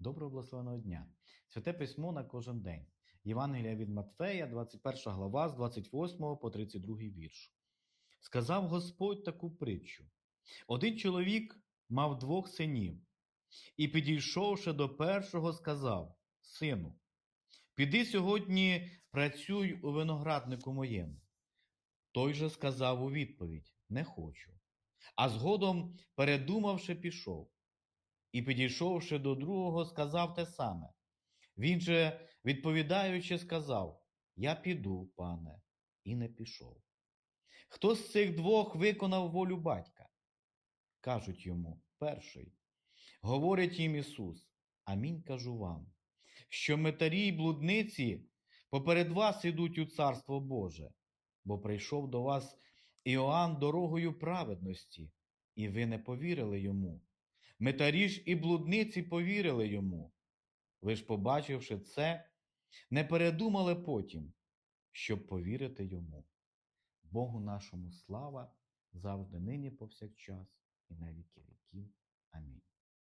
Доброго благословеного дня. Святе письмо на кожен день. Євангелія від Матфея, 21 глава, з 28 по 32 вірш. Сказав Господь таку притчу. Один чоловік мав двох синів, і, підійшовши до першого, сказав: Сину, піди сьогодні працюй у винограднику моєму. Той же сказав у відповідь: Не хочу. А згодом, передумавши, пішов. І, підійшовши до другого, сказав те саме. Він же, відповідаючи, сказав: Я піду, пане, і не пішов. Хто з цих двох виконав волю батька? Кажуть йому, перший. Говорить їм Ісус, амінь кажу вам, що метарі й блудниці поперед вас ідуть у Царство Боже, бо прийшов до вас Іоанн дорогою праведності, і ви не повірили йому. Метарі ж і блудниці повірили йому. Ви ж, побачивши це, не передумали потім, щоб повірити йому. Богу нашому слава завжди нині повсякчас і на віки віків. Амінь.